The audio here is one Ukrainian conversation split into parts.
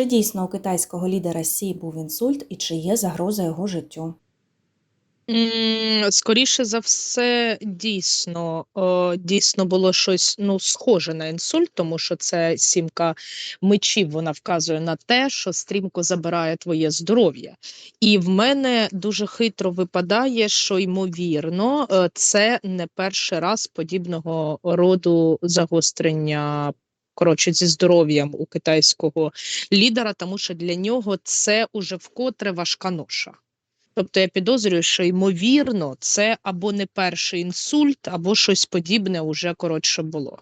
Чи дійсно у китайського лідера Сі був інсульт і чи є загроза його життю? Скоріше за все, дійсно, дійсно було щось ну, схоже на інсульт, тому що це сімка мечів. Вона вказує на те, що стрімко забирає твоє здоров'я. І в мене дуже хитро випадає, що ймовірно, е, це не перший раз подібного роду загострення. Коротше, зі здоров'ям у китайського лідера, тому що для нього це уже вкотре важка ноша. Тобто я підозрюю, що ймовірно, це або не перший інсульт, або щось подібне уже коротше було.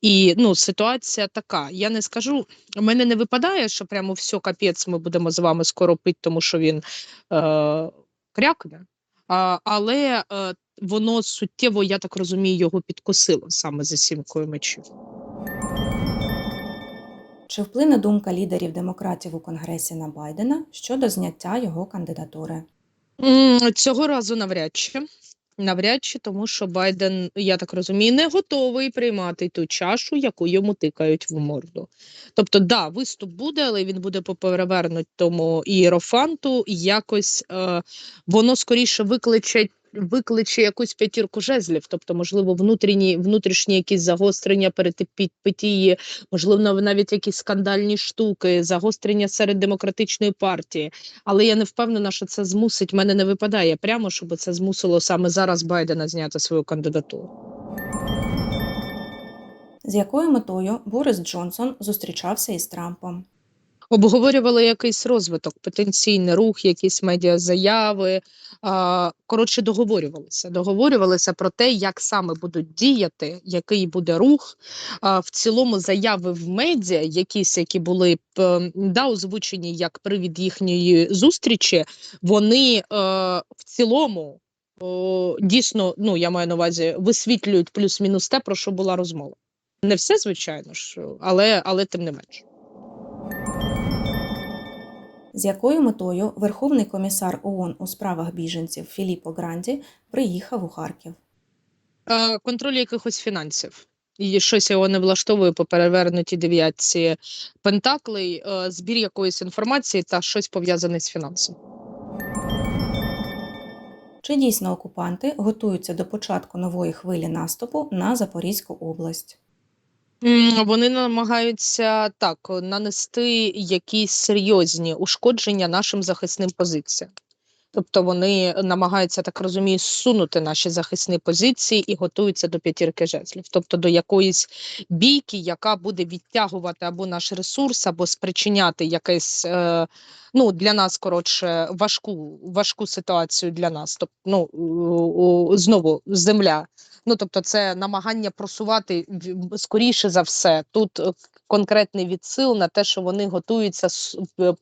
І ну, ситуація така. Я не скажу, у мене не випадає, що прямо все капець, ми будемо з вами скоро пити, тому що він е, крякне. А, але е, воно суттєво, я так розумію, його підкосило саме за сімкою мечів. Чи вплине думка лідерів демократів у Конгресі на Байдена щодо зняття його кандидатури? Цього разу навряд чи. Навряд чи, тому що Байден, я так розумію, не готовий приймати ту чашу, яку йому тикають в морду. Тобто, да, виступ буде, але він буде по перевернутому ієрофанту. Якось е, воно скоріше викличе, викличе якусь п'ятірку жезлів, тобто, можливо, внутрішні, внутрішні якісь загострення перетипітії, можливо, навіть якісь скандальні штуки, загострення серед демократичної партії. Але я не впевнена, що це змусить. Мене не випадає прямо, щоб це змусило саме зараз Байдена зняти свою кандидатуру. З якою метою Борис Джонсон зустрічався із Трампом? Обговорювали якийсь розвиток, потенційний рух, якісь медіазаяви. Коротше, договорювалися. Договорювалися про те, як саме будуть діяти, який буде рух. В цілому заяви в медіа, якісь, які були б е, да, озвучені як привід їхньої зустрічі, вони е, в цілому. Дійсно, ну я маю на увазі, висвітлюють плюс-мінус те, про що була розмова. Не все, звичайно ж, але, але тим не менше. З якою метою Верховний комісар ООН у справах біженців Філіппо Гранді приїхав у Харків? Е, контроль якихось фінансів. І щось його не влаштовує по перевернутій дев'ятці пентаклей, е, збір якоїсь інформації та щось пов'язане з фінансом. Чи дійсно окупанти готуються до початку нової хвилі наступу на Запорізьку область? Вони намагаються так нанести якісь серйозні ушкодження нашим захисним позиціям. Тобто вони намагаються, так розумію, зсунути наші захисні позиції і готуються до п'ятірки жезлів, тобто до якоїсь бійки, яка буде відтягувати або наш ресурс, або спричиняти якесь е, ну для нас коротше важку важку ситуацію для нас. Тобто, ну знову земля. Ну тобто, це намагання просувати скоріше за все тут. Е, Конкретний відсил на те, що вони готуються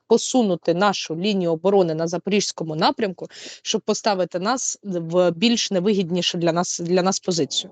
посунути нашу лінію оборони на запорізькому напрямку, щоб поставити нас в більш невигіднішу для нас для нас позицію.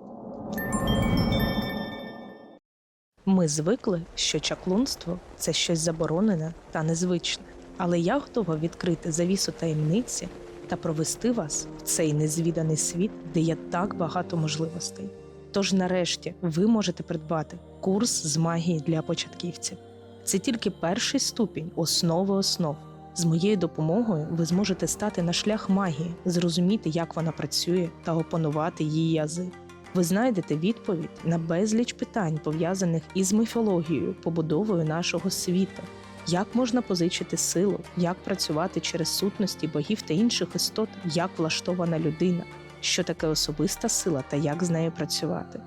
Ми звикли, що чаклунство це щось заборонене та незвичне. Але я готова відкрити завісу таємниці та провести вас в цей незвіданий світ, де є так багато можливостей. Тож, нарешті, ви можете придбати курс з магії для початківців. Це тільки перший ступінь основи основ. З моєю допомогою ви зможете стати на шлях магії, зрозуміти, як вона працює, та опанувати її язи. Ви знайдете відповідь на безліч питань, пов'язаних із міфологією, побудовою нашого світу. Як можна позичити силу, як працювати через сутності богів та інших істот, як влаштована людина, що таке особиста сила та як з нею працювати.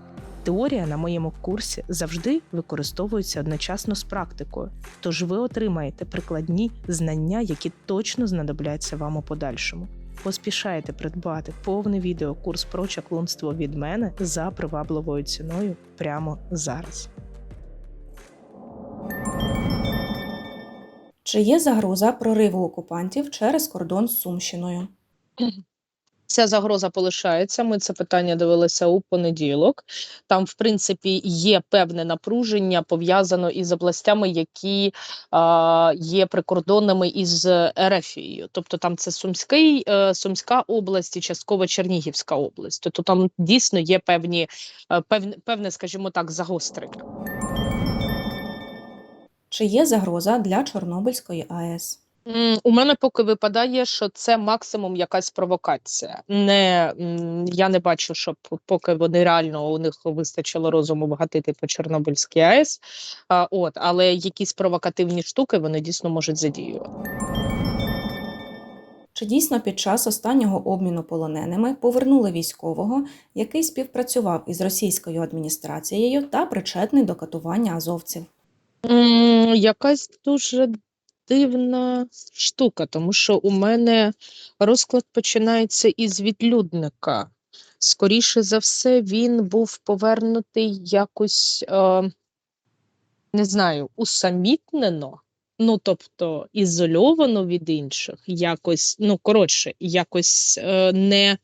Теорія на моєму курсі завжди використовується одночасно з практикою, тож ви отримаєте прикладні знання, які точно знадобляться вам у подальшому. Поспішайте придбати повний відеокурс про чаклунство від мене за привабливою ціною прямо зараз. Чи є загроза прориву окупантів через кордон з Сумщиною? Ця загроза полишається. Ми це питання дивилися у понеділок. Там, в принципі, є певне напруження пов'язано із областями, які а, є прикордонними із Ерефією. Тобто там це Сумський, е, Сумська область і частково Чернігівська область. Тобто там дійсно є певні, е, певне, певне, скажімо так, загострення. Чи є загроза для Чорнобильської АЕС? У мене поки випадає, що це максимум якась провокація. Не я не бачу, щоб поки вони реально у них вистачило розуму гатити по Чорнобильській АЕС. А, от, але якісь провокативні штуки вони дійсно можуть задіювати. Чи дійсно під час останнього обміну полоненими повернули військового, який співпрацював із російською адміністрацією та причетний до катування азовців? Якась дуже дивна штука, тому що у мене розклад починається із відлюдника. Скоріше за все, він був повернутий якось, е, не знаю, усамітнено, ну тобто ізольовано від інших, якось, ну коротше, якось е, не,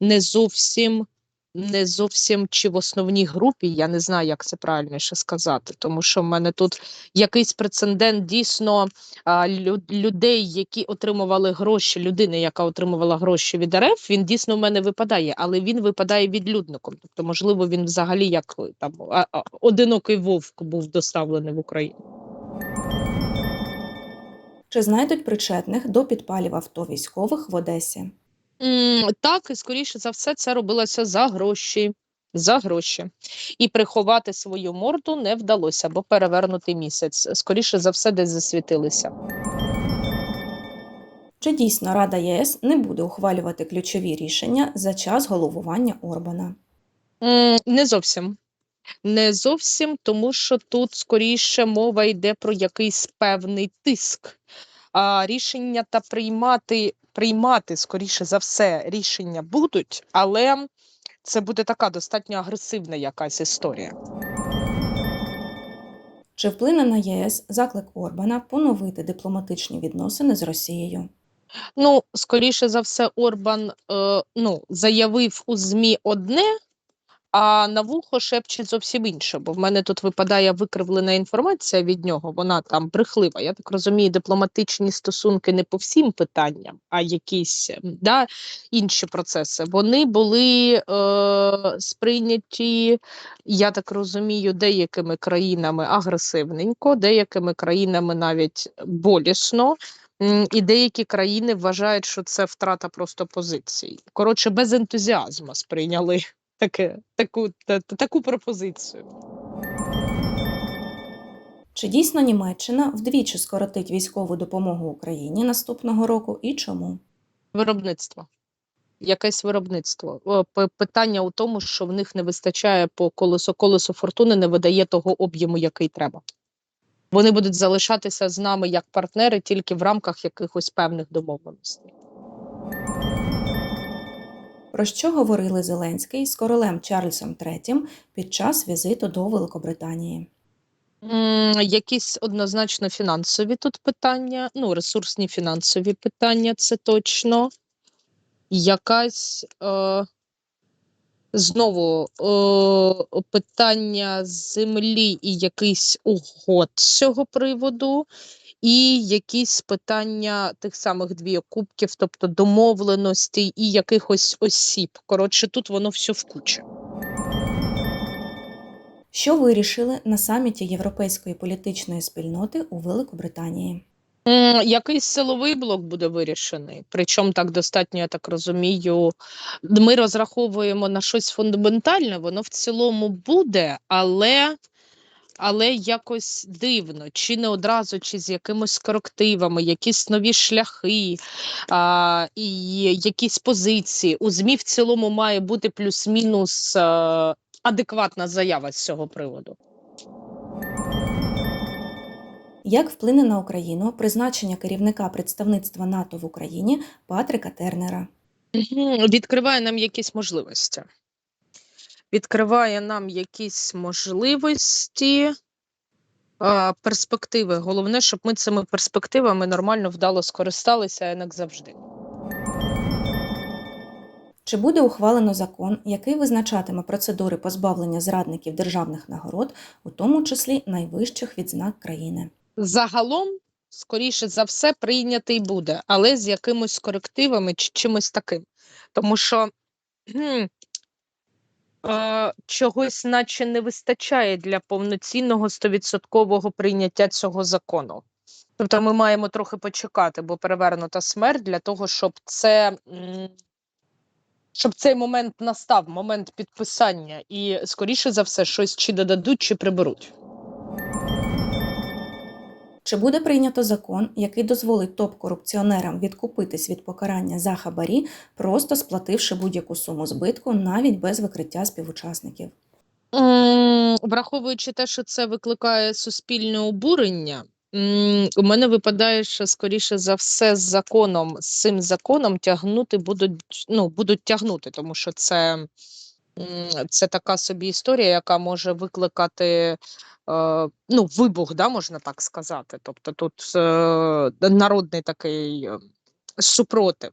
не зовсім. Не зовсім чи в основній групі, я не знаю, як це правильніше сказати, тому що в мене тут якийсь прецедент дійсно людей, які отримували гроші, людини, яка отримувала гроші від РФ, він дійсно в мене випадає, але він випадає відлюдником. Тобто, можливо, він взагалі як там одинокий вовк був доставлений в Україну. Чи знайдуть причетних до підпалів авто військових в Одесі? Так, і скоріше за все, це робилося за гроші. За гроші. І приховати свою морду не вдалося, бо перевернутий місяць. Скоріше за все, десь засвітилися. Чи дійсно Рада ЄС не буде ухвалювати ключові рішення за час головування Орбана? Не зовсім. Не зовсім, тому що тут скоріше мова йде про якийсь певний тиск. А рішення та приймати, приймати, скоріше за все, рішення будуть, але це буде така достатньо агресивна якась історія. Чи вплине на ЄС заклик Орбана поновити дипломатичні відносини з Росією? Ну, скоріше за все, Орбан е, ну, заявив у ЗМІ одне, а на вухо шепче зовсім інше. Бо в мене тут випадає викривлена інформація від нього, вона там брехлива. Я так розумію, дипломатичні стосунки не по всім питанням, а якісь да, інші процеси. Вони були е, сприйняті, я так розумію, деякими країнами агресивненько, деякими країнами навіть болісно. І деякі країни вважають, що це втрата просто позицій. Коротше, без ентузіазму сприйняли таке, таку, та, та- таку пропозицію. Чи дійсно Німеччина вдвічі скоротить військову допомогу Україні наступного року і чому? Виробництво. Якесь виробництво. Питання у тому, що в них не вистачає по колесо, колесо фортуни не видає того об'єму, який треба. Вони будуть залишатися з нами як партнери тільки в рамках якихось певних домовленостей. Про що говорили Зеленський з королем Чарльзом III під час візиту до Великобританії? Якісь однозначно фінансові тут питання, ну, ресурсні фінансові питання, це точно. Якась е, знову е, питання землі і якийсь угод з цього приводу, і якісь питання тих самих двіокубків, тобто домовленостей і якихось осіб. Коротше, тут воно все в кучі. Що вирішили на саміті Європейської політичної спільноти у Великобританії? Якийсь силовий блок буде вирішений. Причому так достатньо, я так розумію. Ми розраховуємо на щось фундаментальне, воно в цілому буде, але, але якось дивно, чи не одразу, чи з якимись корективами, якісь нові шляхи, а, і якісь позиції. У ЗМІ в цілому має бути плюс-мінус е, адекватна заява з цього приводу. Як вплине на Україну призначення керівника представництва НАТО в Україні Патрика Тернера? Відкриває нам якісь можливості. Відкриває нам якісь можливості, перспективи. Головне, щоб ми цими перспективами нормально вдало скористалися, як завжди. Чи буде ухвалено закон, який визначатиме процедури позбавлення зрадників державних нагород, у тому числі найвищих відзнак країни? Загалом, скоріше за все, прийнятий буде, але з якимось корективами чи чимось таким. Тому що е, чогось, наче не вистачає для повноцінного стовідсоткового прийняття цього закону. Тобто ми маємо трохи почекати, бо перевернута смерть для того, щоб це. Щоб цей момент настав, момент підписання, і скоріше за все, щось чи додадуть, чи приберуть. Чи буде прийнято закон, який дозволить топ-корупціонерам відкупитись від покарання за хабарі, просто сплативши будь-яку суму збитку, навіть без викриття співучасників? Враховуючи те, що це викликає суспільне обурення, у мене випадає, що скоріше за все з законом, з цим законом тягнути будуть, ну, будуть тягнути, тому що це, це така собі історія, яка може викликати е, ну, вибух, да, можна так сказати. Тобто тут е, народний такий е, супротив.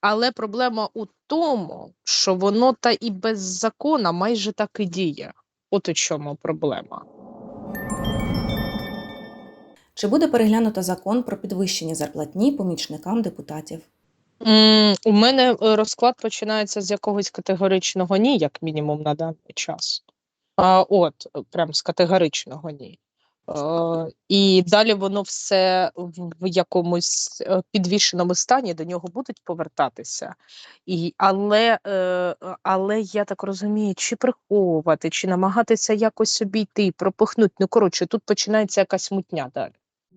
Але проблема у тому, що воно та і без закона майже так і діє. От у чому проблема. Чи буде переглянуто закон про підвищення зарплатні помічникам депутатів? У мене е, розклад починається з якогось категоричного ні, як мінімум на даний час. А, от, е, прям з категоричного ні. Е, і далі воно все в якомусь підвішеному стані до нього будуть повертатися. І, але, але я так розумію, чи приховувати, чи намагатися якось обійти, пропихнути. Ну, коротше, тут починається якась мутня далі.